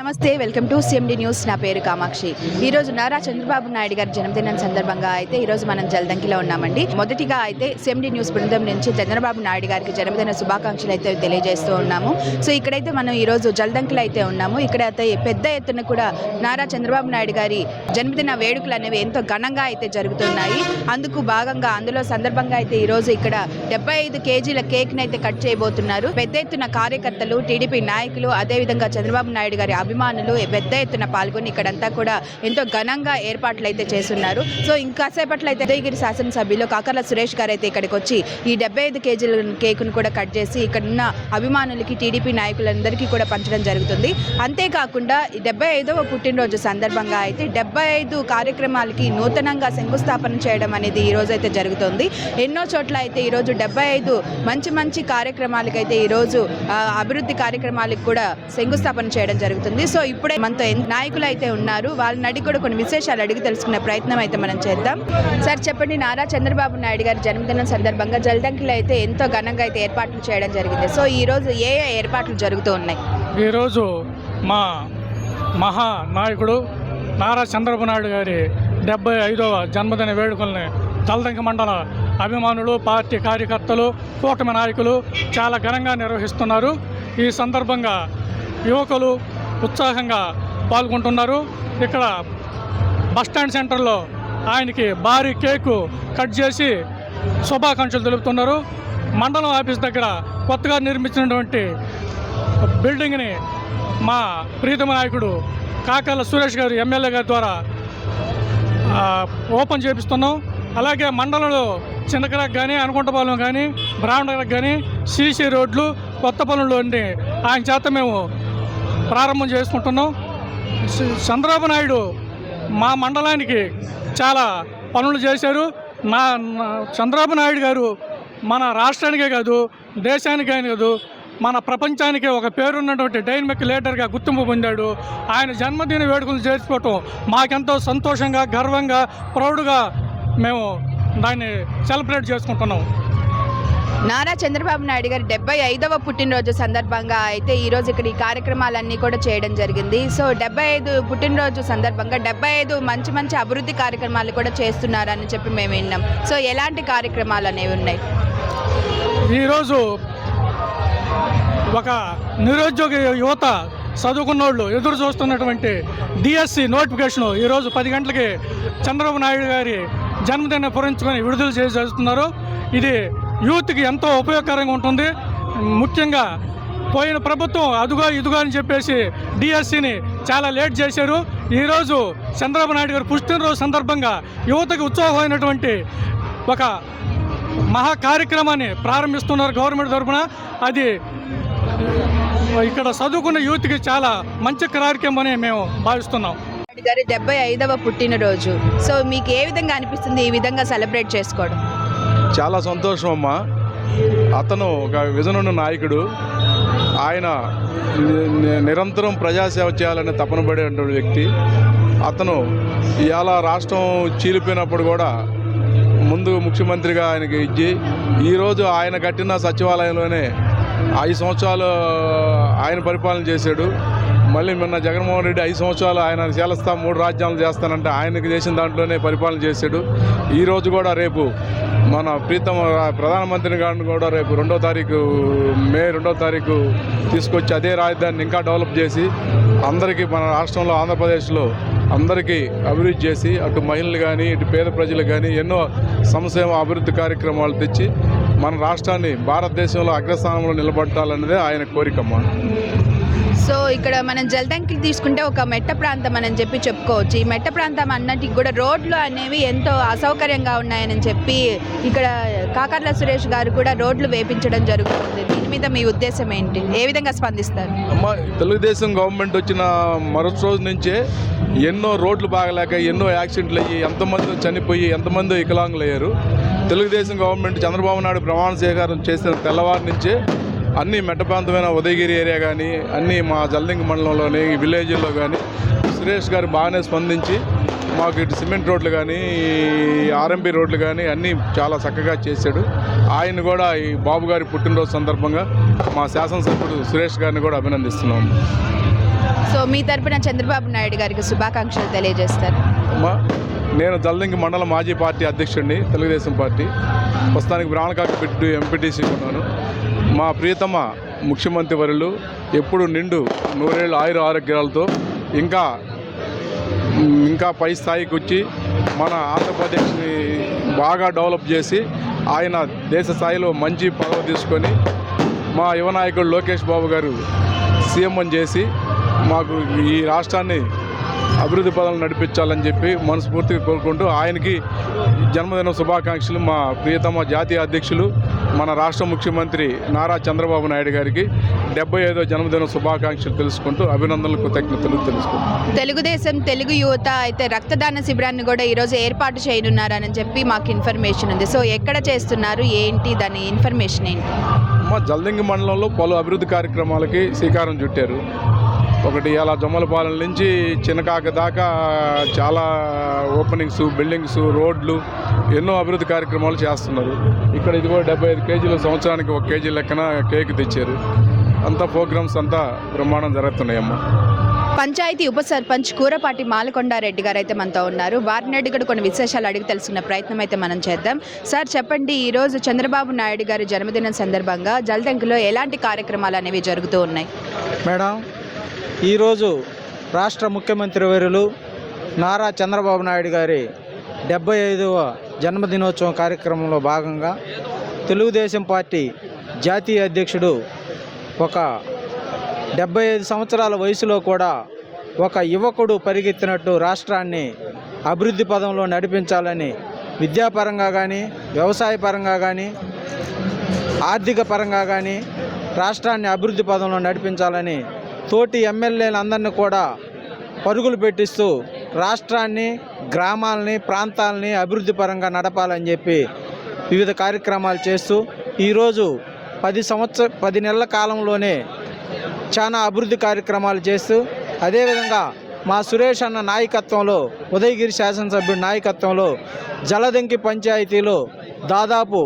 నమస్తే welcome to CMD news. నా పేరు కామాక్షి. ఈ రోజు నారా చంద్రబాబు నాయుడు గారి జన్మదినం సందర్భంగా అయితే ఈ రోజు మనం జల్దంకిలో ఉన్నామండి. మొదటిగా అయితే సిఎండి న్యూస్ బృందం నుంచి చంద్రబాబు నాయుడు గారికి జన్మదిన శుభాకాంక్షలు అయితే తెలియజేస్తూ ఉన్నాము. సో ఇక్కడైతే మనం ఈ రోజు జల్దంకిలో అయితే ఉన్నాము. ఇక్కడ అయితే పెద్ద ఎత్తున కూడా నారా చంద్రబాబు నాయుడు గారి జన్మదిన వేడుకలు అనేవి ఎంతో ఘనంగా అయితే జరుగుతున్నాయి. అందుకు భాగంగా అందులో సందర్భంగా అయితే ఈ రోజు ఇక్కడ డెబ్బై ఐదు కేజీల కేక్ని అయితే కట్ చేయబోతున్నారు. పెద్ద ఎత్తున కార్యకర్తలు టీడీపీ నాయకులు అదేవిధంగా చంద్రబాబు నాయుడు గారి అభిమానులు పెద్ద ఎత్తున పాల్గొని ఇక్కడంతా కూడా ఎంతో ఘనంగా ఏర్పాట్లు అయితే చేస్తున్నారు. సో ఇంకాసేపట్లో అయితే ఉదయగిరి శాసనసభ్యులు కాకర్ల సురేష్ గారు అయితే ఇక్కడికి వచ్చి ఈ డెబ్బై ఐదు కేజీల కేకును కూడా కట్ చేసి ఇక్కడ ఉన్న అభిమానులకి టీడీపీ నాయకులందరికీ కూడా పంచడం జరుగుతుంది. అంతేకాకుండా ఈ డెబ్బై ఐదవ పుట్టినరోజు సందర్భంగా అయితే డెబ్బై ఐదు కార్యక్రమాలకి నూతనంగా శంకుస్థాపన చేయడం అనేది ఈ రోజు అయితే జరుగుతుంది. ఎన్నో చోట్ల అయితే ఈరోజు డెబ్బై ఐదు మంచి మంచి కార్యక్రమాలకైతే ఈరోజు అభివృద్ధి కార్యక్రమాలకు కూడా శంకుస్థాపన చేయడం జరుగుతుంది. సో ఇప్పుడే మనతో నాయకులు అయితే ఉన్నారు. వాళ్ళని అడిగి కూడా కొన్ని విశేషాలు అడిగి తెలుసుకునే ప్రయత్నం అయితే మనం చేద్దాం. సార్ చెప్పండి. నారా చంద్రబాబు నాయుడు గారి జన్మదినం సందర్భంగా జలదంకిలో అయితే ఎంతో ఘనంగా అయితే ఏర్పాట్లు చేయడం జరిగింది. సో ఈ రోజు ఏ ఏ ఏర్పాట్లు జరుగుతూ ఉన్నాయి? ఈరోజు మా మహా నాయకుడు నారా చంద్రబాబు నాయుడు గారి డెబ్బై ఐదవ జన్మదిన వేడుకల్ని తలదంక మండల అభిమానులు పార్టీ కార్యకర్తలు కూటమి నాయకులు చాలా ఘనంగా నిర్వహిస్తున్నారు. ఈ సందర్భంగా యువకులు ఉత్సాహంగా పాల్గొంటున్నారు. ఇక్కడ బస్టాండ్ సెంటర్లో ఆయనకి భారీ కేకు కట్ చేసి శుభాకాంక్షలు తెలుపుతున్నారు. మండలం ఆఫీస్ దగ్గర కొత్తగా నిర్మించినటువంటి బిల్డింగ్ని మా ప్రీతమ నాయకుడు కాకర్ల సురేష్ గారు ఎమ్మెల్యే గారి ద్వారా ఓపెన్ చేపిస్తున్నాం. అలాగే మండలంలో చిన్నకరకు కానీ అనుకుంటపాలెం కానీ బ్రాహ్మణకరకు కానీ సీసీ రోడ్లు కొత్త పనులు ఆయన చేత మేము ప్రారంభం చేసుకుంటున్నాం. చంద్రబాబు నాయుడు మా మండలానికి చాలా పనులు చేశారు. నా చంద్రబాబు నాయుడు గారు మన రాష్ట్రానికే కాదు దేశానికే కాదు మన ప్రపంచానికే ఒక పేరున్నటువంటి డైనమిక్ లీడర్గా గుర్తింపు పొందాడు. ఆయన జన్మదిన వేడుకలు చేసుకోవటం మాకెంతో సంతోషంగా గర్వంగా ప్రౌడ్గా మేము దాన్ని సెలబ్రేట్ చేసుకుంటున్నాం. నారా చంద్రబాబు నాయుడు గారి డెబ్బై ఐదవ పుట్టినరోజు సందర్భంగా అయితే ఈరోజు ఇక్కడ ఈ కార్యక్రమాలన్నీ కూడా చేయడం జరిగింది. సో డెబ్బై ఐదు పుట్టినరోజు సందర్భంగా డెబ్బై ఐదు మంచి మంచి అభివృద్ధి కార్యక్రమాలు కూడా చేస్తున్నారని చెప్పి మేము విన్నాం. సో ఎలాంటి కార్యక్రమాలు అనేవి ఉన్నాయి? ఈరోజు ఒక నిరుద్యోగ యువత చదువుకున్నోళ్ళు ఎదురు చూస్తున్నటువంటి డిఎస్సి నోటిఫికేషన్ ఈరోజు పది గంటలకి చంద్రబాబు నాయుడు గారి జన్మదిన పురించుకొని విడుదల చేస్తున్నారు. ఇది యూత్కి ఎంతో ఉపయోగకరంగా ఉంటుంది. ముఖ్యంగా పోయిన ప్రభుత్వం అదుగో ఇదిగో అని చెప్పేసి డిఎస్సిని చాలా లేట్ చేశారు. ఈరోజు చంద్రబాబు నాయుడు గారు పుట్టినరోజు సందర్భంగా యువతకు ఉత్సాహమైనటువంటి ఒక మహా కార్యక్రమాన్ని ప్రారంభిస్తున్నారు గవర్నమెంట్ తరఫున. అది ఇక్కడ చదువుకున్న యూత్కి చాలా మంచి కార్యక్రమం అని మేము భావిస్తున్నాం. గారి డెబ్బై ఐదవ పుట్టినరోజు. సో మీకు ఏ విధంగా అనిపిస్తుంది ఈ విధంగా సెలబ్రేట్ చేసుకోవడం? చాలా సంతోషం అమ్మ. అతను ఒక విజనున్న నాయకుడు. ఆయన నిరంతరం ప్రజాసేవ చేయాలని తపన పడేటువంటి వ్యక్తి. అతను ఇవాళ రాష్ట్రం చీలిపోయినప్పుడు కూడా ముందు ముఖ్యమంత్రిగా ఆయనకి ఇచ్చి ఈరోజు ఆయన కట్టిన సచివాలయంలోనే ఐదు సంవత్సరాలు ఆయన పరిపాలన చేశాడు. మళ్ళీ మొన్న జగన్మోహన్ రెడ్డి ఐదు సంవత్సరాలు ఆయన చేలస్తా మూడు రాజ్యాలు చేస్తానంటే ఆయనకు చేసిన దాంట్లోనే పరిపాలన చేశాడు. ఈరోజు కూడా రేపు మన ప్రీతమ ప్రధానమంత్రిని ప్రధానమంత్రి గారిని కూడా రేపు రెండో తారీఖు మే రెండో తారీఖు తీసుకొచ్చి అదే రాజధానిని ఇంకా డెవలప్ చేసి అందరికీ మన రాష్ట్రంలో ఆంధ్రప్రదేశ్లో అందరికీ అభివృద్ధి చేసి అటు మహిళలు కానీ ఇటు పేద ప్రజలు కానీ ఎన్నో సంక్షేమ అభివృద్ధి కార్యక్రమాలు తెచ్చి మన రాష్ట్రాన్ని భారతదేశంలో అగ్రస్థానంలో నిలబెట్టాలన్నదే ఆయన కోరికమ్మ సో ఇక్కడ మనం జలదంకి తీసుకుంటే ఒక మెట్ట ప్రాంతం అని చెప్పి చెప్పుకోవచ్చు. ఈ మెట్ట ప్రాంతం అన్నటికి కూడా రోడ్లు అనేవి ఎంతో అసౌకర్యంగా ఉన్నాయని చెప్పి ఇక్కడ కాకర్ల సురేష్ గారు కూడా రోడ్లు వేపించడం జరుగుతుంది. దీని మీద మీ ఉద్దేశం ఏంటి? ఏ విధంగా స్పందిస్తారు? అమ్మ తెలుగుదేశం గవర్నమెంట్ వచ్చిన మరొక రోజు నుంచే ఎన్నో రోడ్లు బాగలేక ఎన్నో యాక్సిడెంట్లు అయ్యి ఎంతమంది చనిపోయి ఎంతమంది వికలాంగులు అయ్యారు తెలుగుదేశం గవర్నమెంట్ చంద్రబాబు నాయుడు ప్రమాణ స్వీకారం చేసిన తెల్లవారి నుంచే అన్ని మెట్ట ప్రాంతమైన ఉదయగిరి ఏరియా కానీ అన్ని మా జల్లింగ్ మండలంలోని విలేజ్లో కానీ సురేష్ గారు బాగానే స్పందించి మాకు ఇటు సిమెంట్ రోడ్లు కానీ ఆర్ఎంపీ రోడ్లు కానీ అన్నీ చాలా చక్కగా చేశాడు. ఆయన కూడా ఈ బాబు గారి పుట్టినరోజు సందర్భంగా మా శాసనసభ్యుడు సురేష్ గారిని కూడా అభినందిస్తున్నాము సో మీ తరపున చంద్రబాబు నాయుడు గారికి శుభాకాంక్షలు తెలియజేస్తారు. అమ్మా నేను జల్లింగి మండల మాజీ పార్టీ అధ్యక్షుడిని తెలుగుదేశం పార్టీ. ప్రస్తుతానికి బ్రాహ్మణకాకి పెట్టి ఎంపీటీసీ ఉన్నాను. మా ప్రియతమ ముఖ్యమంత్రి వరులు ఎప్పుడు నిండు నూరేళ్ళు ఆయుర ఆరోగ్యాలతో ఇంకా ఇంకా పై స్థాయికి వచ్చి మన ఆంధ్రప్రదేశ్ని బాగా డెవలప్ చేసి ఆయన దేశ స్థాయిలో మంచి పదవి తీసుకొని మా యువ నాయకుడు లోకేష్ బాబు గారు సీఎం అని చేసి మాకు ఈ రాష్ట్రాన్ని అభివృద్ధి పదాలు నడిపించాలని చెప్పి మనస్ఫూర్తిగా కోరుకుంటూ ఆయనకి జన్మదిన శుభాకాంక్షలు మా ప్రియతమ జాతీయ అధ్యక్షులు మన రాష్ట్ర ముఖ్యమంత్రి నారా చంద్రబాబు నాయుడు గారికి డెబ్బై ఐదో జన్మదిన శుభాకాంక్షలు తెలుసుకుంటూ అభినందనలు కృతజ్ఞతలు తెలుసుకుంటాం. తెలుగుదేశం తెలుగు యువత అయితే రక్తదాన శిబిరాన్ని కూడా ఈరోజు ఏర్పాటు చేయనున్నారని చెప్పి మాకు ఇన్ఫర్మేషన్ ఉంది. సో ఎక్కడ చేస్తున్నారు? ఏంటి? దాని ఇన్ఫర్మేషన్ ఏంటి? మా జల్దింగి మండలంలో పలు అభివృద్ధి కార్యక్రమాలకి శ్రీకారం చుట్టారు. ఒకటి అలా జమ్మలపాలెం నుంచి చిన్నకాక దాకా చాలా ఓపెనింగ్స్ బిల్డింగ్స్ రోడ్లు ఎన్నో అభివృద్ధి కార్యక్రమాలు చేస్తున్నారు. ఇక్కడ ఇదిగో డెబ్బై ఐదు కేజీలు సంవత్సరానికి ఒక కేజీ లెక్కన కేక్ తెచ్చారు. అంతా ప్రోగ్రామ్స్ అంతా బ్రహ్మాండం జరుగుతున్నాయమ్మా. పంచాయతీ ఉప సర్పంచ్ కూరపాటి మాలకొండారెడ్డి గారు అయితే మనతో ఉన్నారు. వారిని అడిగి కూడా కొన్ని విశేషాలు అడిగి తెలుసుకునే ప్రయత్నం అయితే మనం చేద్దాం. సార్ చెప్పండి ఈరోజు చంద్రబాబు నాయుడు గారి జన్మదినం సందర్భంగా జల్దంకిలో ఎలాంటి కార్యక్రమాలు అనేవి జరుగుతూ ఉన్నాయి? మేడం ఈరోజు రాష్ట్ర ముఖ్యమంత్రి వర్యులు నారా చంద్రబాబు నాయుడు గారి డెబ్బై ఐదవ జన్మదినోత్సవం కార్యక్రమంలో భాగంగా తెలుగుదేశం పార్టీ జాతీయ అధ్యక్షుడు ఒక డెబ్బై ఐదు సంవత్సరాల వయసులో కూడా ఒక యువకుడు పరిగెత్తినట్టు రాష్ట్రాన్ని అభివృద్ధి పదంలో నడిపించాలని విద్యాపరంగా కానీ వ్యవసాయ పరంగా కానీ ఆర్థిక పరంగా కానీ రాష్ట్రాన్ని అభివృద్ధి పదంలో నడిపించాలని తోటి ఎమ్మెల్యేలందరినీ కూడా పరుగులు పెట్టిస్తూ రాష్ట్రాన్ని గ్రామాలని ప్రాంతాలని అభివృద్ధి పరంగా నడపాలని చెప్పి వివిధ కార్యక్రమాలు చేస్తూ ఈరోజు పది సంవత్సర పది నెలల కాలంలోనే చాలా అభివృద్ధి కార్యక్రమాలు చేస్తూ అదేవిధంగా మా సురేష్ అన్న నాయకత్వంలో ఉదయగిరి శాసనసభ్యుడి నాయకత్వంలో జలదంకి పంచాయతీలో దాదాపు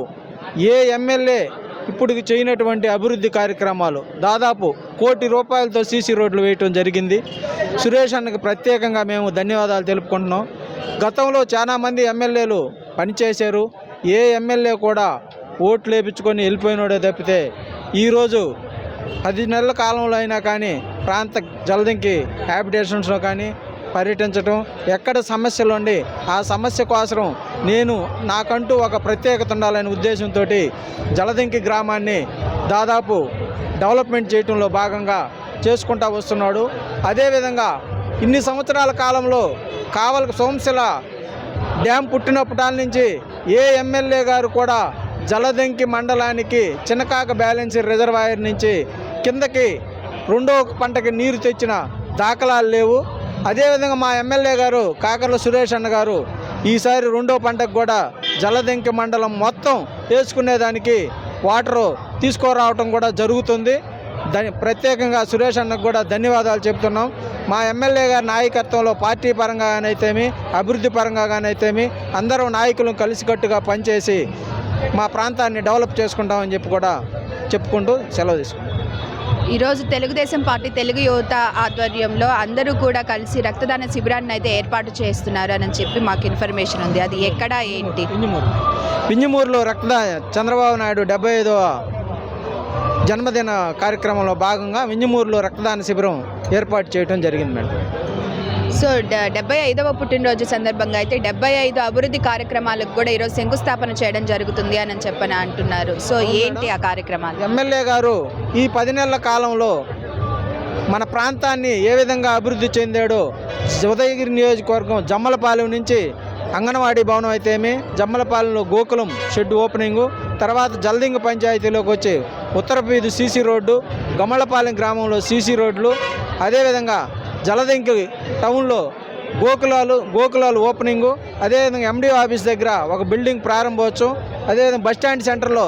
ఏ ఎమ్మెల్యే ఇప్పటికి చేయనటువంటి అభివృద్ధి కార్యక్రమాలు. దాదాపు కోటి రూపాయలతో సీసీ రోడ్లు వేయటం జరిగింది. సురేష్ అన్నకి ప్రత్యేకంగా మేము ధన్యవాదాలు తెలుపుకుంటున్నాం. గతంలో చాలామంది ఎమ్మెల్యేలు పనిచేశారు. ఏ ఎమ్మెల్యే కూడా ఓట్లు వేయించుకొని వెళ్ళిపోయినోడే తప్పితే ఈరోజు పది నెలల కాలంలో అయినా కానీ ప్రాంత జలదింకి హ్యాబిటేషన్స్లో కానీ పర్యటించడం ఎక్కడ సమస్యలు ఉండి ఆ సమస్య కోసం నేను నాకంటూ ఒక ప్రత్యేకత ఉండాలనే ఉద్దేశంతో జలదింకి గ్రామాన్ని దాదాపు డెవలప్మెంట్ చేయడంలో భాగంగా చేసుకుంటా వస్తున్నాడు. అదేవిధంగా ఇన్ని సంవత్సరాల కాలంలో కావల సోమశిల డ్యామ్ పుట్టినప్పటి నుంచి ఏ ఎమ్మెల్యే గారు కూడా జలదంకి మండలానికి చిన్నకాక బ్యాలెన్స్ రిజర్వాయర్ నుంచి కిందకి రెండో పంటకి నీరు తెచ్చిన దాఖలాలు లేవు. అదేవిధంగా మా ఎమ్మెల్యే గారు కాకర్ల సురేష్ అన్న గారు ఈసారి రెండో పంటకు కూడా జలదంకి మండలం మొత్తం వేసుకునేదానికి వాటరు తీసుకురావటం కూడా జరుగుతుంది. దాని ప్రత్యేకంగా సురేష్ అన్నకు కూడా ధన్యవాదాలు చెప్తున్నాం. మా ఎమ్మెల్యే గారి నాయకత్వంలో పార్టీ పరంగా కానైతేమి అభివృద్ధి పరంగా కానైతేమి అందరూ నాయకులను కలిసికట్టుగా పనిచేసి మా ప్రాంతాన్ని డెవలప్ చేసుకుంటామని చెప్పి కూడా చెప్పుకుంటూ సెలవు తీసుకుంటాం ఈరోజు తెలుగుదేశం పార్టీ తెలుగు యువత ఆధ్వర్యంలో అందరూ కూడా కలిసి రక్తదాన శిబిరాన్ని అయితే ఏర్పాటు చేస్తున్నారు అని చెప్పి మాకు ఇన్ఫర్మేషన్ ఉంది. అది ఎక్కడ ఏంటి? పింజమూరు. పింజమూరులో రక్తదాన చంద్రబాబు నాయుడు డెబ్బై ఐదవ జన్మదిన కార్యక్రమంలో భాగంగా వింజమూరులో రక్తదాన శిబిరం ఏర్పాటు చేయడం జరిగింది మేడం. సో డెబ్బై ఐదవ పుట్టినరోజు సందర్భంగా అయితే డెబ్బై ఐదు అభివృద్ధి కార్యక్రమాలకు కూడా ఈరోజు శంకుస్థాపన చేయడం జరుగుతుంది అని చెప్పని అంటున్నారు. సో ఏంటి ఆ కార్యక్రమాలు? ఎమ్మెల్యే గారు ఈ పది నెలల కాలంలో మన ప్రాంతాన్ని ఏ విధంగా అభివృద్ధి చెందాడో ఉదయగిరి నియోజకవర్గం జమ్మలపాలెం నుంచి అంగన్వాడీ భవనం అయితేమి జమ్మలపాలెంలో గోకులం షెడ్ ఓపెనింగు తర్వాత జల్దింగ పంచాయతీలోకి వచ్చి ఉత్తర వీధి సీసీ రోడ్డు గమ్మలపాలెం గ్రామంలో సీసీ రోడ్లు అదేవిధంగా జలదింకి టౌన్లో గోకులాలు గోకులాలు ఓపెనింగు అదేవిధంగా ఎండిఓ ఆఫీస్ దగ్గర ఒక బిల్డింగ్ ప్రారంభోత్సవం అదేవిధంగా బస్ స్టాండ్ సెంటర్లో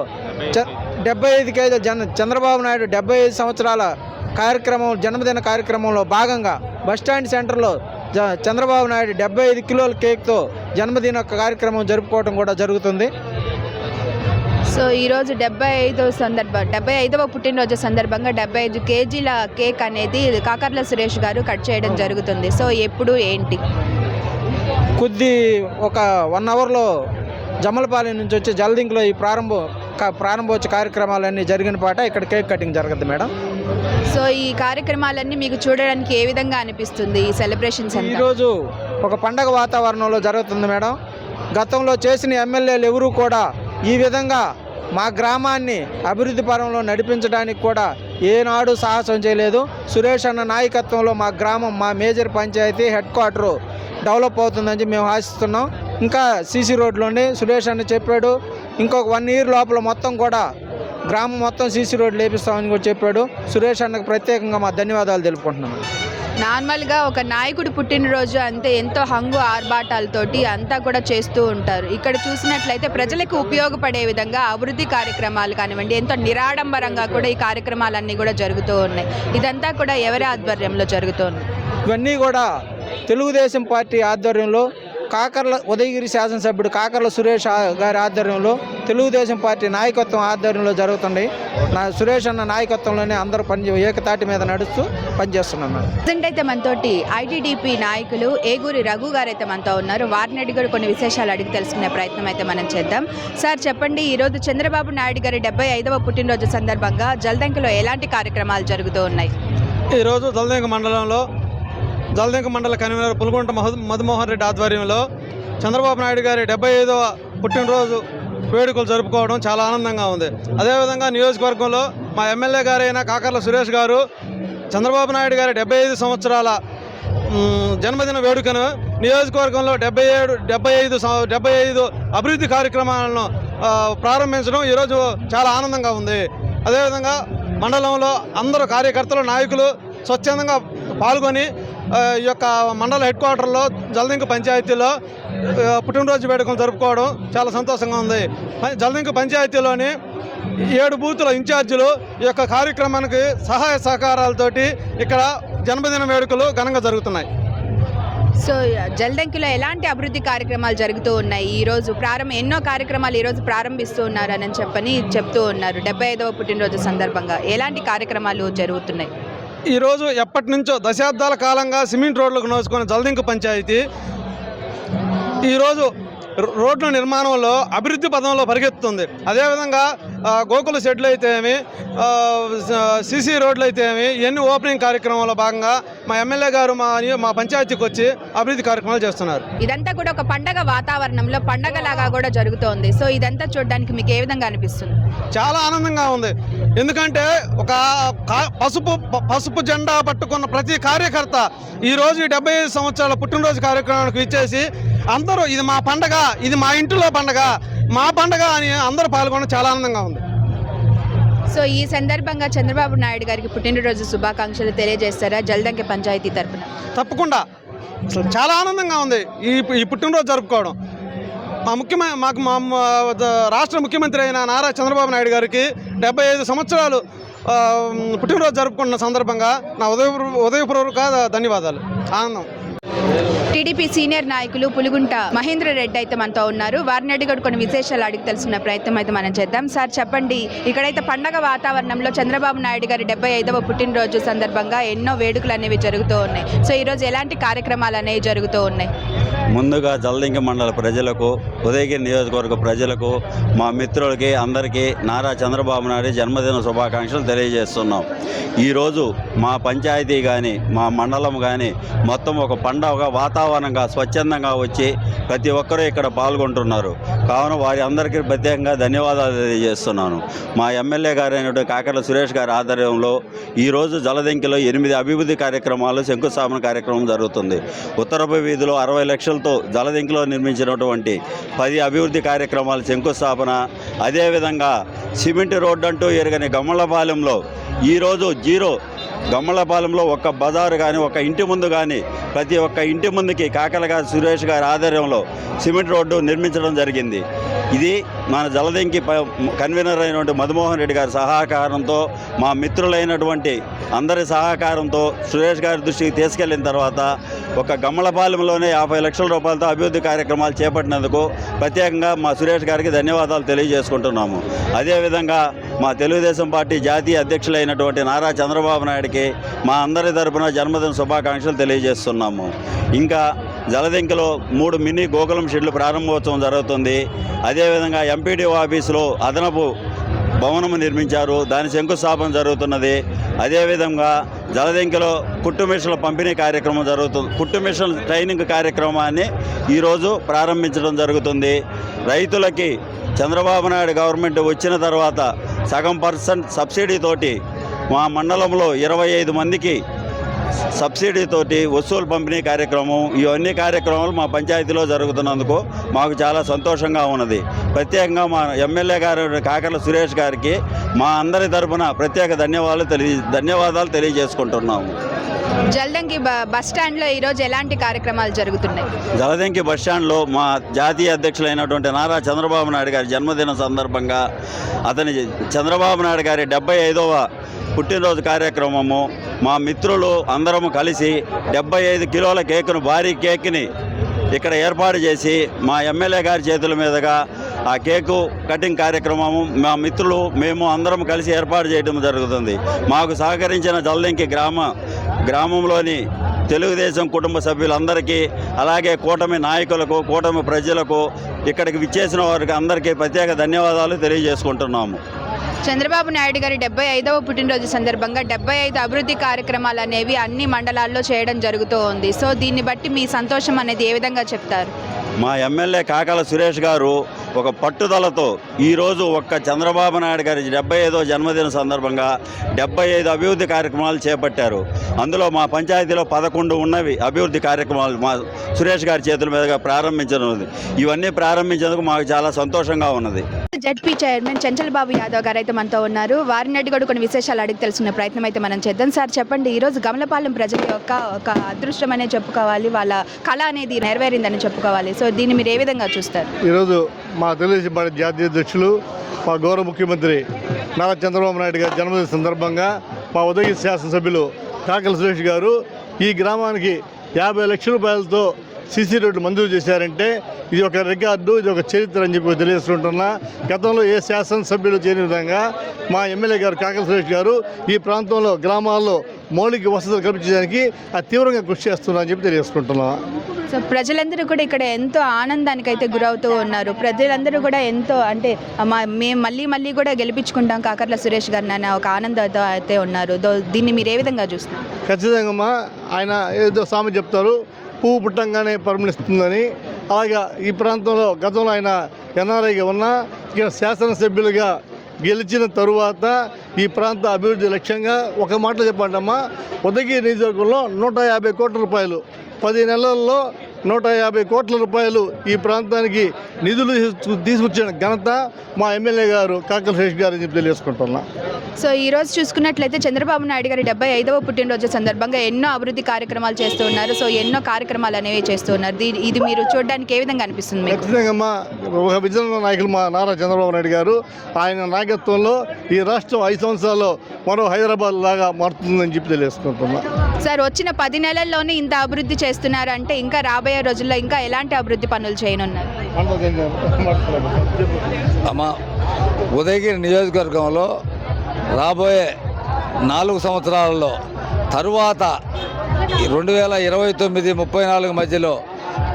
చ- డెబ్బై ఐదు ఐదు జన చంద్రబాబు నాయుడు డెబ్బై ఐదు సంవత్సరాల కార్యక్రమం జన్మదిన కార్యక్రమంలో భాగంగా బస్టాండ్ సెంటర్లో జ చంద్రబాబు నాయుడు డెబ్బై ఐదు కిలోల కేక్తో జన్మదిన కార్యక్రమం జరుపుకోవడం కూడా జరుగుతుంది. సో ఈరోజు డెబ్బై ఐదో సందర్భ డెబ్బై ఐదవ పుట్టినరోజు సందర్భంగా డెబ్బై ఐదు కేజీల కేక్ అనేది కాకర్ల సురేష్ గారు కట్ చేయడం జరుగుతుంది. సో ఎప్పుడు ఏంటి? కొద్ది ఒక వన్ అవర్లో జమ్మలపాలెం నుంచి వచ్చి జల్దింక్లో ఈ ప్రారంభ ప్రారంభోత్సవ కార్యక్రమాలన్నీ జరిగిన పాట ఇక్కడ కేక్ కటింగ్ జరుగుతుంది మేడం. సో ఈ కార్యక్రమాలన్నీ మీకు చూడడానికి ఏ విధంగా అనిపిస్తుంది ఈ సెలబ్రేషన్స్ ఈరోజు ఒక పండగ వాతావరణంలో జరుగుతుంది మేడం. గతంలో చేసిన ఎమ్మెల్యేలు ఎవరూ కూడా ఈ విధంగా మా గ్రామాన్ని అభివృద్ధి పరంలో నడిపించడానికి కూడా ఏనాడు సాహసం చేయలేదు. సురేష్ అన్న నాయకత్వంలో మా గ్రామం మా major panchayat head quarter develop అవుతుందని మేము ఆశిస్తున్నాం. ఇంకా సీసీ రోడ్లోనే సురేష్ అన్న చెప్పాడు. ఇంకొక వన్ ఇయర్ లోపల మొత్తం కూడా గ్రామం మొత్తం సీసీ రోడ్లు వేపిస్తామని కూడా చెప్పాడు. సురేష్ అన్నకు ప్రత్యేకంగా మా ధన్యవాదాలు తెలుపుకుంటున్నాను. నార్మల్గా ఒక నాయకుడు పుట్టినరోజు అంతే ఎంతో హంగు ఆర్భాటాలతోటి అంతా కూడా చేస్తూ ఉంటారు. ఇక్కడ చూసినట్లయితే ప్రజలకు ఉపయోగపడే విధంగా అభివృద్ధి కార్యక్రమాలు కానివ్వండి ఎంతో నిరాడంబరంగా కూడా ఈ కార్యక్రమాలన్నీ కూడా జరుగుతూ ఉన్నాయి. ఇదంతా కూడా ఎవరి ఆధ్వర్యంలో జరుగుతోంది ఇవన్నీ కూడా తెలుగుదేశం పార్టీ ఆధ్వర్యంలో కాకర్ల ఉదయగిరి శాసనసభ్యుడు కాకర్ల సురేష్ గారి ఆధ్వర్యంలో తెలుగుదేశం పార్టీ నాయకత్వం ఆధ్వర్యంలో జరుగుతున్నాయి నా సురేష్ అన్న నాయకత్వంలోనే అందరూ పని ఏకతాటి మీద నడుస్తూ పనిచేస్తున్నాం ప్రజెంట్ అయితే మనతోటి ఐటీడీపీ నాయకులు ఏగూరి రఘు గారు అయితే మనతో ఉన్నారు. వారిని అడిగి కూడా కొన్ని విశేషాలు అడిగి తెలుసుకునే ప్రయత్నం అయితే మనం చేద్దాం. సార్ చెప్పండి ఈరోజు చంద్రబాబు నాయుడు గారి డెబ్బై ఐదవ పుట్టినరోజు సందర్భంగా జల్దంకిలో ఎలాంటి కార్యక్రమాలు జరుగుతూ ఉన్నాయి? ఈరోజు జలదంక మండలంలో జలదంక మండల కన్వీనర్ పులుగుంట మహ- మధుమోహన్ రెడ్డి ఆధ్వర్యంలో చంద్రబాబు నాయుడు గారి డెబ్బై ఐదవ పుట్టినరోజు వేడుకలు జరుపుకోవడం చాలా ఆనందంగా ఉంది. అదేవిధంగా నియోజకవర్గంలో మా ఎమ్మెల్యే గారైన కాకర్ల సురేష్ గారు చంద్రబాబు నాయుడు గారి డెబ్బై ఐదు సంవత్సరాల జన్మదిన వేడుకను నియోజకవర్గంలో డెబ్బై ఏడు డెబ్బై ఐదు డెబ్బై ఐదు అభివృద్ధి కార్యక్రమాలను ప్రారంభించడం ఈరోజు చాలా ఆనందంగా ఉంది. అదేవిధంగా మండలంలో అందరూ కార్యకర్తలు నాయకులు స్వచ్ఛందంగా పాల్గొని ఈ యొక్క మండల హెడ్ క్వార్టర్లో జలదింక పంచాయతీలో పుట్టినరోజు వేడుకలు జరుపుకోవడం చాలా సంతోషంగా ఉంది. ప- జలదింక పంచాయతీలోని ఏడు బూతుల ఇన్ఛార్జీలు ఈ యొక్క కార్యక్రమానికి సహాయ సహకారాలతోటి ఇక్కడ జన్మదిన వేడుకలు ఘనంగా జరుగుతున్నాయి. సో జల్దంకిలో ఎలాంటి అభివృద్ధి కార్యక్రమాలు జరుగుతూ ఉన్నాయి? ఈరోజు ప్రారంభ ప్రారంభం ఎన్నో కార్యక్రమాలు ఈరోజు ప్రారంభిస్తూ ఉన్నారు అని చెప్పని చెప్తూ ఉన్నారు. డెబ్బై ఐదవ పుట్టినరోజు సందర్భంగా ఎలాంటి కార్యక్రమాలు జరుగుతున్నాయి? ఈరోజు ఎప్పటి నుంచో దశాబ్దాల కాలంగా సిమెంట్ రోడ్లకు నోచుకున్న జలదింక పంచాయతీ. ఈరోజు రో- రోడ్ల నిర్మాణంలో అభివృద్ధి పదంలో పరిగెత్తుతుంది. అదేవిధంగా గోకుల షెడ్లు అయితే ఏమి సిసి రోడ్లు అయితే ఏమి ఇవన్నీ ఓపెనింగ్ కార్యక్రమంలో భాగంగా మా ఎమ్మెల్యే గారు మా మా పంచాయతీకి వచ్చి అభివృద్ధి కార్యక్రమాలు చేస్తున్నారు. ఇదంతా కూడా ఒక పండగ వాతావరణంలో పండగలాగా కూడా జరుగుతోంది. సో ఇదంతా చూడడానికి మీకు ఏ విధంగా అనిపిస్తుంది? చాలా ఆనందంగా ఉంది. ఎందుకంటే ఒక పసుపు పసుపు జెండా పట్టుకున్న ప్రతి కార్యకర్త ఈ రోజు ఈ డెబ్బై ఐదు సంవత్సరాల పుట్టినరోజు కార్యక్రమానికి ఇచ్చేసి అందరూ ఇది మా పండగ ఇది మా ఇంటిలో పండగ మా పండగ అని అందరూ పాల్గొనడం చాలా ఆనందంగా ఉంది. సో ఈ సందర్భంగా చంద్రబాబు నాయుడు గారికి పుట్టినరోజు శుభాకాంక్షలు తెలియజేస్తారా? జల్దంకి పంచాయతీ తరపున. తప్పకుండా. అసలు చాలా ఆనందంగా ఉంది ఈ ఈ పుట్టినరోజు జరుపుకోవడం. మా ముఖ్యమైన మాకు మా రాష్ట్ర ముఖ్యమంత్రి అయిన నారా చంద్రబాబు నాయుడు గారికి డెబ్బై ఐదు సంవత్సరాలు పుట్టినరోజు జరుపుకుంటున్న సందర్భంగా నా ఉదయపూర్వ ఉదయపూర్వక ధన్యవాదాలు. ఆనందం. టీడీపీ సీనియర్ నాయకులు పులిగుంట మహేంద్ర రెడ్డి అయితే మనతో ఉన్నారు. వారిని అడిగి కొన్ని విశేషాలు అడిగి తెలుసుకున్న ప్రయత్నం అయితే మనం చేద్దాం. సార్ చెప్పండి. ఇక్కడైతే పండగ వాతావరణంలో చంద్రబాబు నాయుడు గారి డెబ్బై ఐదవ పుట్టినరోజు సందర్భంగా ఎన్నో వేడుకలు అనేవి జరుగుతూ ఉన్నాయి. సో ఈరోజు ఎలాంటి కార్యక్రమాలు అనేవి జరుగుతూ ఉన్నాయి? ముందుగా జలదింక మండల ప్రజలకు ఉదయగిరి నియోజకవర్గ ప్రజలకు మా మిత్రులకి అందరికీ నారా చంద్రబాబు నాయుడు జన్మదిన శుభాకాంక్షలు తెలియజేస్తున్నాం. ఈరోజు మా పంచాయతీ కానీ మా మండలం కానీ మొత్తం ఒక పండగ వాతావరణం వాతావరణంగా స్వచ్ఛందంగా వచ్చి ప్రతి ఒక్కరూ ఇక్కడ పాల్గొంటున్నారు. కావున వారి అందరికీ ప్రత్యేకంగా ధన్యవాదాలు తెలియజేస్తున్నాను. మా ఎమ్మెల్యే గారైనటువంటి కాకర్ల సురేష్ గారి ఆధ్వర్యంలో ఈరోజు జలదింకిలో ఎనిమిది అభివృద్ధి కార్యక్రమాలు శంకుస్థాపన కార్యక్రమం జరుగుతుంది. ఉత్తరపు వీధిలో అరవై లక్షలతో జలదింకిలో నిర్మించినటువంటి పది అభివృద్ధి కార్యక్రమాలు శంకుస్థాపన. అదేవిధంగా సిమెంట్ రోడ్డు అంటూ ఎరగని గమ్మలపాలెంలో ఈరోజు జీరో గమ్మలపాలెంలో ఒక్క బజారు కానీ ఒక ఇంటి ముందు కానీ ప్రతి ఒక్క ఇంటి ముందుకి కాకల గారు సురేష్ గారి ఆధ్వర్యంలో సిమెంట్ రోడ్డు నిర్మించడం జరిగింది. ఇది మన జలదింకి ప- కన్వీనర్ అయినటువంటి మధుమోహన్ రెడ్డి గారి సహకారంతో మా మిత్రులైనటువంటి అందరి సహకారంతో సురేష్ గారి దృష్టికి తీసుకెళ్ళిన తర్వాత ఒక గమ్మలపాలెంలోనే యాభై లక్షల రూపాయలతో అభివృద్ధి కార్యక్రమాలు చేపట్టినందుకు ప్రత్యేకంగా మా సురేష్ గారికి ధన్యవాదాలు తెలియజేసుకుంటున్నాము. అదేవిధంగా మా తెలుగుదేశం పార్టీ జాతీయ అధ్యక్షులైనటువంటి నారా చంద్రబాబు నాయుడికి మా అందరి తరపున జన్మదిన శుభాకాంక్షలు తెలియజేస్తున్నాము. ఇంకా జలదింకలో మూడు మినీ గోకులం షెడ్లు ప్రారంభోత్సవం జరుగుతుంది. అదే అదేవిధంగా ఎంపీడీఓ ఆఫీసులో అదనపు భవనము నిర్మించారు. దాని శంకుస్థాపన జరుగుతున్నది. అదేవిధంగా జలదింకలో కుట్టు మిషన్ల పంపిణీ కార్యక్రమం జరుగుతుంది కుట్టు మిషన్ ట్రైనింగ్ కార్యక్రమాన్ని ఈరోజు ప్రారంభించడం జరుగుతుంది. రైతులకి చంద్రబాబు నాయుడు గవర్నమెంట్ వచ్చిన తర్వాత సగం పర్సెంట్ సబ్సిడీ తోటి మా మండలంలో ఇరవై ఐదు మందికి సబ్సిడీ తోటి వస్తువులు పంపిణీ కార్యక్రమం ఇవన్నీ కార్యక్రమాలు మా పంచాయతీలో జరుగుతున్నందుకు మాకు చాలా సంతోషంగా ఉన్నది. ప్రత్యేకంగా మా ఎమ్మెల్యే గారు కాకర్ల సురేష్ గారికి మా అందరి తరపున ప్రత్యేక ధన్యవాదాలు తెలియ ధన్యవాదాలు తెలియజేసుకుంటున్నాము. జల్దంకి బస్ స్టాండ్లో ఈరోజు ఎలాంటి కార్యక్రమాలు జరుగుతున్నాయి? జలదంకి బస్టాండ్లో మా జాతీయ అధ్యక్షులైనటువంటి నారా చంద్రబాబు నాయుడు గారి జన్మదిన సందర్భంగా అతని చంద్రబాబు నాయుడు గారి డెబ్బై ఐదవ పుట్టినరోజు కార్యక్రమము. మా మిత్రులు అందరము కలిసి డెబ్బై ఐదు కిలోల కేకును భారీ కేక్ని ఇక్కడ ఏర్పాటు చేసి మా ఎమ్మెల్యే గారి చేతుల మీదుగా ఆ కేకు కటింగ్ కార్యక్రమము మా మిత్రులు మేము అందరం కలిసి ఏర్పాటు చేయడం జరుగుతుంది. మాకు సహకరించిన జల్లింకి గ్రామ గ్రామంలోని తెలుగుదేశం కుటుంబ సభ్యులందరికీ అలాగే కూటమి నాయకులకు కూటమి ప్రజలకు ఇక్కడికి విచ్చేసిన వారికి అందరికీ ప్రత్యేక ధన్యవాదాలు తెలియజేసుకుంటున్నాము. చంద్రబాబు నాయుడు గారి డెబ్బై ఐదవ పుట్టినరోజు సందర్భంగా డెబ్బై ఐదు అభివృద్ధి కార్యక్రమాలు అనేవి అన్ని మండలాల్లో చేయడం జరుగుతూ ఉంది సో దీన్ని బట్టి మీ సంతోషం అనేది ఏ విధంగా చెప్తారు? మా ఎమ్మెల్యే కాకల సురేష్ గారు ఒక పట్టుదలతో ఈరోజు ఒక్క చంద్రబాబు నాయుడు గారి డెబ్బై ఐదో జన్మదిన సందర్భంగా డెబ్బై ఐదు అభివృద్ధి కార్యక్రమాలు చేపట్టారు. అందులో మా పంచాయతీలో పదకొండు ఉన్నవి అభివృద్ధి కార్యక్రమాలు మా సురేష్ గారి చేతుల మీదుగా ప్రారంభించనున్నది. ఇవన్నీ ప్రారంభించేందుకు మాకు చాలా సంతోషంగా ఉన్నది. జడ్పీ చైర్మన్ చంచల్ బాబు యాదవ్ గారు అయితే మనతో ఉన్నారు. వారిని అడిగి కూడా కొన్ని విశేషాలు అడిగి తెలుసుకునే ప్రయత్నం అయితే మనం చేద్దాం. సార్ చెప్పండి ఈరోజు గమలపాలెం ప్రజల యొక్క ఒక అదృష్టం అనే చెప్పుకోవాలి వాళ్ళ కళ అనేది నెరవేరిందని చెప్పుకోవాలి. సో దీన్ని మీరు ఏ విధంగా చూస్తారు? ఈరోజు మా తెలుగుదేశం పార్టీ జాతీయ అధ్యక్షులు మా గౌరవ ముఖ్యమంత్రి నారా చంద్రబాబు నాయుడు గారి జన్మదిన సందర్భంగా మా ఉదయగిరి శాసనసభ్యులు కాకల సురేష్ గారు ఈ గ్రామానికి యాభై లక్షల రూపాయలతో సీసీ రోడ్డు మంజూరు చేశారంటే ఇది ఒక రికార్డు ఇది ఒక చరిత్ర అని చెప్పి తెలియజేసుకుంటున్నా గతంలో ఏ శాసనసభ్యులు చేయని విధంగా మా ఎమ్మెల్యే గారు కాకల సురేష్ గారు ఈ ప్రాంతంలో గ్రామాల్లో మౌలిక వసతులు కల్పించడానికి అది తీవ్రంగా కృషి చేస్తున్నా అని చెప్పి తెలియజేసుకుంటున్నాం. సో ప్రజలందరూ కూడా ఇక్కడ ఎంతో ఆనందానికి అయితే గురవుతూ ఉన్నారు. ప్రజలందరూ కూడా ఎంతో అంటే మా మేము మళ్ళీ మళ్ళీ కూడా గెలిపించుకుంటాం కాకర్ల సురేష్ గారిని అనే ఒక ఆనందంతో అయితే ఉన్నారు. దీన్ని మీరు ఏ విధంగా చూస్తున్నారు? ఖచ్చితంగా ఆయన ఏదో సామె చెప్తారు పువ్వు పుట్టంగానే పరిమళిస్తుందని అలాగా ఈ ప్రాంతంలో గతంలో ఆయన ఎన్ఆర్ఐగా ఉన్నా ఇక్కడ శాసనసభ్యులుగా గెలిచిన తరువాత ఈ ప్రాంత అభివృద్ధి లక్ష్యంగా ఒక మాట చెప్పండి అమ్మా ఉదయగిరి నియోజకవర్గంలో నూట యాభై కోట్ల రూపాయలు. పది నెలల్లో నూట యాభై కోట్ల రూపాయలు ఈ ప్రాంతానికి నిధులు తీసుకు- తీసుకొచ్చిన ఘనత మా ఎమ్మెల్యే గారు కాకల శేష్ గారు అని చెప్పి తెలియజేసుకుంటున్నా. సో ఈ రోజు చూసుకున్నట్లయితే చంద్రబాబు నాయుడు గారి డెబ్బై ఐదవ పుట్టినరోజు సందర్భంగా ఎన్నో అభివృద్ధి కార్యక్రమాలు చేస్తూ ఉన్నారు. సో ఎన్నో కార్యక్రమాలు అనేవి చేస్తూ ఉన్నారు. ఇది మీరు చూడడానికి ఏ విధంగా అనిపిస్తుంది ఖచ్చితంగా మా ఒక విజయనగర నాయకులు మా నారా చంద్రబాబు నాయుడు గారు ఆయన నాయకత్వంలో ఈ రాష్ట్రం ఐదు సంవత్సరాల్లో మరో హైదరాబాద్ లాగా మారుతుందని చెప్పి తెలియజేసుకుంటున్నా. సార్ వచ్చిన పది నెలల్లోనే ఇంత అభివృద్ధి చేస్తున్నారు అంటే ఇంకా రాబోయే రోజుల్లో ఇంకా ఎలాంటి అభివృద్ధి పనులు చేయనున్నారు? అమ్మా ఉదయగిరి నియోజకవర్గంలో రాబోయే నాలుగు సంవత్సరాలలో తరువాత రెండు వేల ఇరవై తొమ్మిది ముప్పై నాలుగు మధ్యలో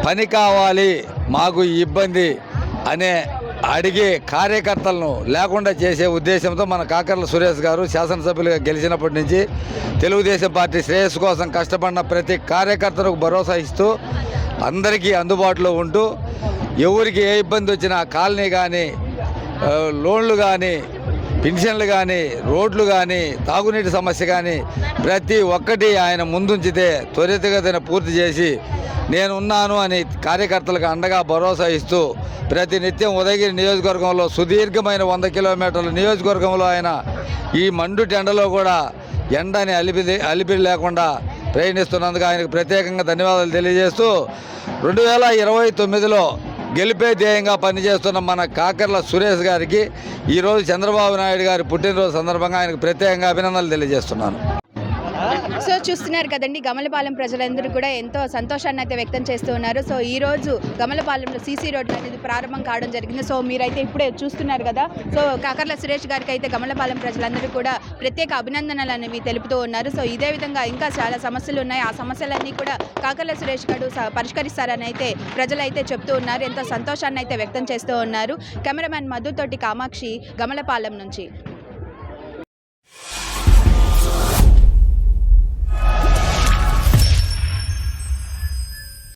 పని కావాలి మాకు ఇబ్బంది అనే అడిగే కార్యకర్తలను లేకుండా చేసే ఉద్దేశంతో మన కాకర్ల సురేష్ గారు శాసనసభ్యులుగా గెలిచినప్పటి నుంచి తెలుగుదేశం పార్టీ శ్రేయస్సు కోసం కష్టపడిన ప్రతి కార్యకర్తలకు భరోసా ఇస్తూ అందరికీ అందుబాటులో ఉంటూ ఎవరికి ఏ ఇబ్బంది వచ్చినా కాలనీ కానీ లోన్లు కానీ పెన్షన్లు కానీ రోడ్లు కానీ తాగునీటి సమస్య కానీ ప్రతి ఒక్కటి ఆయన ముందుంచితే త్వరితగతిన పూర్తి చేసి నేనున్నాను అని కార్యకర్తలకు అండగా భరోసా ఇస్తూ ప్రతి నిత్యం ఉదయగిరి నియోజకవర్గంలో సుదీర్ఘమైన వంద కిలోమీటర్ల నియోజకవర్గంలో ఆయన ఈ మండు టెండలో కూడా ఎండని అలిపి అలిపిరి లేకుండా ప్రయాణిస్తున్నందుకు ఆయనకు ప్రత్యేకంగా ధన్యవాదాలు తెలియజేస్తూ రెండు వేల ఇరవై తొమ్మిదిలో గెలిపే ధ్యేయంగా పనిచేస్తున్న మన కాకర్ల సురేష్ గారికి ఈరోజు చంద్రబాబు నాయుడు గారి పుట్టినరోజు సందర్భంగా ఆయనకు ప్రత్యేకంగా అభినందనలు తెలియజేస్తున్నాను. సో చూస్తున్నారు కదండి గమలపాలెం ప్రజలందరూ కూడా ఎంతో సంతోషాన్ని అయితే వ్యక్తం చేస్తూ ఉన్నారు. సో ఈ రోజు గమలపాలెంలో సీసీ రోడ్డు అనేది ప్రారంభం కావడం జరిగింది. సో మీరైతే ఇప్పుడే చూస్తున్నారు కదా సో కాకర్ల సురేష్ గారికి అయితే గమలపాలెం ప్రజలందరూ కూడా ప్రత్యేక అభినందనలు అనేవి తెలుపుతూ ఉన్నారు. సో ఇదే విధంగా ఇంకా చాలా సమస్యలు ఉన్నాయి. ఆ సమస్యలన్నీ కూడా కాకర్ల సురేష్ గారు స- పరిష్కరిస్తారని అయితే ప్రజలైతే చెప్తూ ఉన్నారు. ఎంతో సంతోషాన్ని అయితే వ్యక్తం చేస్తూ ఉన్నారు. కెమెరామ్యాన్ మధుతోటి కామాక్షి గమలపాలెం నుంచి.